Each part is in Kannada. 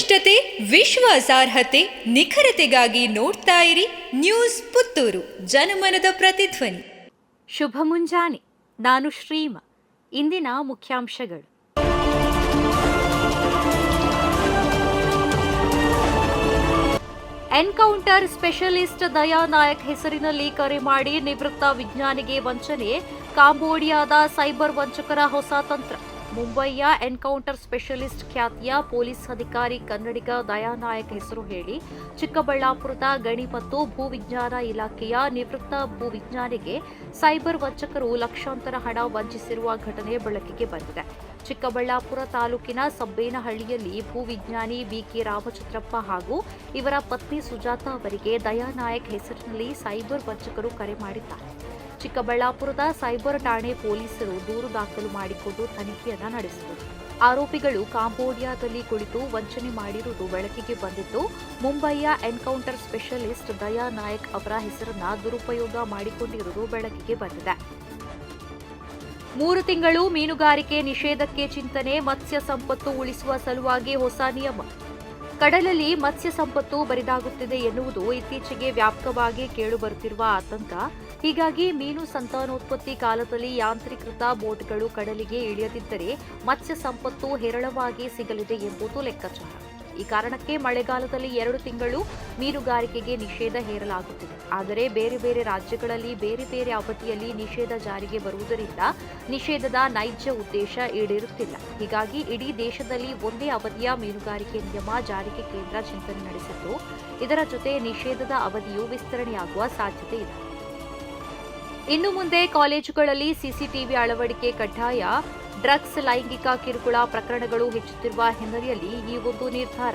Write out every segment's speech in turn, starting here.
ವಸ್ತುನಿಷ್ಠತೆ ವಿಶ್ವಾಸಾರ್ಹತೆ ನಿಖರತೆಗಾಗಿ ನೋಡ್ತಾ ಇರಿ ನ್ಯೂಸ್ ಪುತ್ತೂರು. ಜನಮನದ ಪ್ರತಿಧ್ವನಿ. ಶುಭ ಮುಂಜಾನೆ. ನಾನು ಶ್ರೀಮ. ಇಂದಿನ ಮುಖ್ಯಾಂಶಗಳು. ಎನ್ಕೌಂಟರ್ ಸ್ಪೆಷಲಿಸ್ಟ್ ದಯಾ ನಾಯಕ್ ಹೆಸರಿನಲ್ಲಿ ಕರೆ ಮಾಡಿ ನಿವೃತ್ತ ವಿಜ್ಞಾನಿಗೆ ವಂಚನೆ. ಕಾಂಬೋಡಿಯಾದ ಸೈಬರ್ ವಂಚಕರ ಹೊಸ ತಂತ್ರ. ಮುಂಬಯಿಯ ಎನ್ಕೌಂಟರ್ ಸ್ಪೆಷಲಿಸ್ಟ್ ಖ್ಯಾತಿಯ ಪೊಲೀಸ್ ಅಧಿಕಾರಿ ಕನ್ನಡಿಗ ದಯಾನಾಯಕ್ ಹೆಸರು ಹೇಳಿ, ಚಿಕ್ಕಬಳ್ಳಾಪುರದ ಗಣಿ ಮತ್ತು ಭೂವಿಜ್ಞಾನ ಇಲಾಖೆಯ ನಿವೃತ್ತ ಭೂವಿಜ್ಞಾನಿಗೆ ಸೈಬರ್ ವಂಚಕರು ಲಕ್ಷಾಂತರ ಹಣ ವಂಚಿಸಿರುವ ಘಟನೆ ಬೆಳಕಿಗೆ ಬಂದಿದೆ. ಚಿಕ್ಕಬಳ್ಳಾಪುರ ತಾಲೂಕಿನ ಸಬ್ಬೇನಹಳ್ಳಿಯಲ್ಲಿ ಭೂವಿಜ್ಞಾನಿ ಬಿಕೆ ರಾಮಚಂದ್ರಪ್ಪ ಹಾಗೂ ಇವರ ಪತ್ನಿ ಸುಜಾತ ಅವರಿಗೆ ದಯಾನಾಯಕ್ ಹೆಸರಿನಲ್ಲಿ ಸೈಬರ್ ವಂಚಕರು ಕರೆ ಮಾಡಿದ್ದಾರೆ. ಚಿಕ್ಕಬಳ್ಳಾಪುರದ ಸೈಬರ್ ಠಾಣೆ ಪೊಲೀಸರು ದೂರು ದಾಖಲು ಮಾಡಿಕೊಂಡು ತನಿಖೆಯನ್ನ ನಡೆಸಿದರು. ಆರೋಪಿಗಳು ಕಾಂಬೋಡಿಯಾದಲ್ಲಿ ಕುಳಿತು ವಂಚನೆ ಮಾಡಿರುವುದು ಬೆಳಕಿಗೆ ಬಂದಿದ್ದು ಮುಂಬೈಯ ಎನ್ಕೌಂಟರ್ ಸ್ಪೆಷಲಿಸ್ಟ್ ದಯಾ ನಾಯಕ್ ಅವರ ಹೆಸರನ್ನ ದುರುಪಯೋಗ ಮಾಡಿಕೊಂಡಿರುವುದು ಬೆಳಕಿಗೆ ಬಂದಿದೆ. ಮೂರು ತಿಂಗಳು ಮೀನುಗಾರಿಕೆ ನಿಷೇಧಕ್ಕೆ ಚಿಂತನೆ, ಮತ್ಸ್ಯ ಸಂಪತ್ತು ಉಳಿಸುವ ಸಲುವಾಗಿ ಹೊಸ ನಿಯಮ. ಕಡಲಲ್ಲಿ ಮತ್ಸ್ಯ ಸಂಪತ್ತು ಬರಿದಾಗುತ್ತಿದೆ ಎನ್ನುವುದು ಇತ್ತೀಚೆಗೆ ವ್ಯಾಪಕವಾಗಿ ಕೇಳುಬರುತ್ತಿರುವ ಆತಂಕ. ಹೀಗಾಗಿ ಮೀನು ಸಂತಾನೋತ್ಪತ್ತಿ ಕಾಲದಲ್ಲಿ ಯಾಂತ್ರೀಕೃತ ಬೋಟ್ಗಳು ಕಡಲಿಗೆ ಇಳಿಯದಿದ್ದರೆ ಮತ್ಸ್ಯ ಸಂಪತ್ತು ಹೇರಳವಾಗಿ ಸಿಗಲಿದೆ ಎಂಬುದು ಲೆಕ್ಕಾಚಾರ. ಈ ಕಾರಣಕ್ಕೆ ಮಳೆಗಾಲದಲ್ಲಿ ಎರಡು ತಿಂಗಳು ಮೀನುಗಾರಿಕೆಗೆ ನಿಷೇಧ ಹೇರಲಾಗುತ್ತಿದೆ. ಆದರೆ ಬೇರೆ ಬೇರೆ ರಾಜ್ಯಗಳಲ್ಲಿ ಬೇರೆ ಬೇರೆ ಅವಧಿಯಲ್ಲಿ ನಿಷೇಧ ಜಾರಿಗೆ ಬರುವುದರಿಂದ ನಿಷೇಧದ ನೈಜ ಉದ್ದೇಶ ಈಡೇರುತ್ತಿಲ್ಲ. ಹೀಗಾಗಿ ಇಡೀ ದೇಶದಲ್ಲಿ ಒಂದೇ ಅವಧಿಯ ಮೀನುಗಾರಿಕೆ ನಿಯಮ ಜಾರಿಗೆ ಕೇಂದ್ರ ಚಿಂತನೆ ನಡೆಸಿದ್ದು, ಇದರ ಜೊತೆ ನಿಷೇಧದ ಅವಧಿಯು ವಿಸ್ತರಣೆಯಾಗುವ ಸಾಧ್ಯತೆ ಇದೆ. ಇನ್ನು ಮುಂದೆ ಕಾಲೇಜುಗಳಲ್ಲಿ ಸಿಸಿಟಿವಿ ಅಳವಡಿಕೆ ಕಡ್ಡಾಯ. ಡ್ರಗ್ಸ್ ಲೈಂಗಿಕ ಕಿರುಕುಳ ಪ್ರಕರಣಗಳು ಹೆಚ್ಚುತ್ತಿರುವ ಹಿನ್ನೆಲೆಯಲ್ಲಿ ಈ ಒಂದು ನಿರ್ಧಾರ.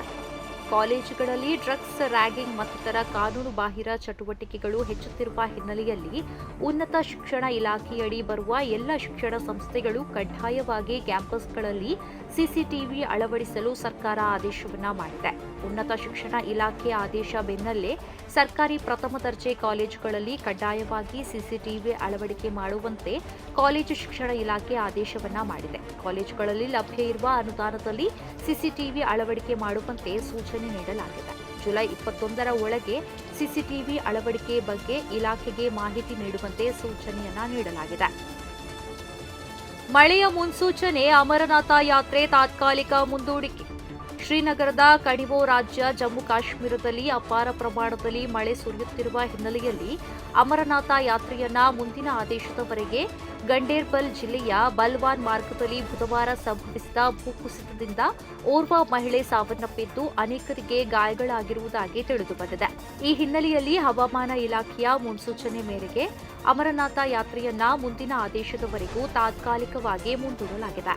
ಕಾಲೇಜುಗಳಲ್ಲಿ ಡ್ರಗ್ಸ್ ರ್ಯಾಗಿಂಗ್ ಮತ್ತಿತರ ಕಾನೂನು ಬಾಹಿರ ಚಟುವಟಿಕೆಗಳು ಹೆಚ್ಚುತ್ತಿರುವ ಹಿನ್ನೆಲೆಯಲ್ಲಿ ಉನ್ನತ ಶಿಕ್ಷಣ ಇಲಾಖೆಯಡಿ ಬರುವ ಎಲ್ಲ ಶಿಕ್ಷಣ ಸಂಸ್ಥೆಗಳು ಕಡ್ಡಾಯವಾಗಿ ಕ್ಯಾಂಪಸ್ಗಳಲ್ಲಿ ಸಿಸಿಟಿವಿ ಅಳವಡಿಸಲು ಸರ್ಕಾರ ಆದೇಶವನ್ನು ಮಾಡಿದೆ. ಉನ್ನತ ಶಿಕ್ಷಣ ಇಲಾಖೆ ಆದೇಶ ಬೆನ್ನಲ್ಲೇ ಸರ್ಕಾರಿ ಪ್ರಥಮ ದರ್ಜೆ ಕಾಲೇಜುಗಳಲ್ಲಿ ಕಡ್ಡಾಯವಾಗಿ ಸಿಸಿಟಿವಿ ಅಳವಡಿಕೆ ಮಾಡುವಂತೆ ಕಾಲೇಜು ಶಿಕ್ಷಣ ಇಲಾಖೆ ಆದೇಶವನ್ನ ಮಾಡಿದೆ. ಕಾಲೇಜುಗಳಲ್ಲಿ ಲಭ್ಯ ಇರುವ ಅನುದಾನದಲ್ಲಿ ಸಿಸಿಟಿವಿ ಅಳವಡಿಕೆ ಮಾಡುವಂತೆ ಸೂಚನೆ ನೀಡಲಾಗಿದೆ. ಜುಲೈ ಇಪ್ಪತ್ತೊಂದರ ಒಳಗೆ ಸಿಸಿಟಿವಿ ಅಳವಡಿಕೆ ಬಗ್ಗೆ ಇಲಾಖೆಗೆ ಮಾಹಿತಿ ನೀಡುವಂತೆ ಸೂಚನೆಯನ್ನ ನೀಡಲಾಗಿದೆ. ಮಳೆಯ ಮುನ್ಸೂಚನೆ ಅಮರನಾಥ ಯಾತ್ರೆ ತಾತ್ಕಾಲಿಕ ಮುಂದೂಡಿಕೆ ಶ್ರೀನಗರದ ಕಣಿವೋ ರಾಜ್ಯ ಜಮ್ಮು ಕಾಶ್ಮೀರದಲ್ಲಿ ಅಪಾರ ಪ್ರಮಾಣದಲ್ಲಿ ಮಳೆ ಸುರಿಯುತ್ತಿರುವ ಹಿನ್ನೆಲೆಯಲ್ಲಿ ಅಮರನಾಥ ಯಾತ್ರೆಯನ್ನ ಮುಂದಿನ ಆದೇಶದವರೆಗೆ ಗಂಡೇರ್ಬಲ್ ಜಿಲ್ಲೆಯ ಬಲ್ವಾನ್ ಮಾರ್ಗದಲ್ಲಿ ಬುಧವಾರ ಸಂಭವಿಸಿದ ಭೂಕುಸಿತದಿಂದ ಓರ್ವ ಮಹಿಳೆ ಸಾವನ್ನಪ್ಪಿದ್ದು ಅನೇಕರಿಗೆ ಗಾಯಗಳಾಗಿರುವುದಾಗಿ ತಿಳಿದುಬಂದಿದೆ. ಈ ಹಿನ್ನೆಲೆಯಲ್ಲಿ ಹವಾಮಾನ ಇಲಾಖೆಯ ಮುನ್ಸೂಚನೆ ಮೇರೆಗೆ ಅಮರನಾಥ ಯಾತ್ರೆಯನ್ನ ಮುಂದಿನ ಆದೇಶದವರೆಗೂ ತಾತ್ಕಾಲಿಕವಾಗಿ ಮುಂದೂಡಲಾಗಿದೆ.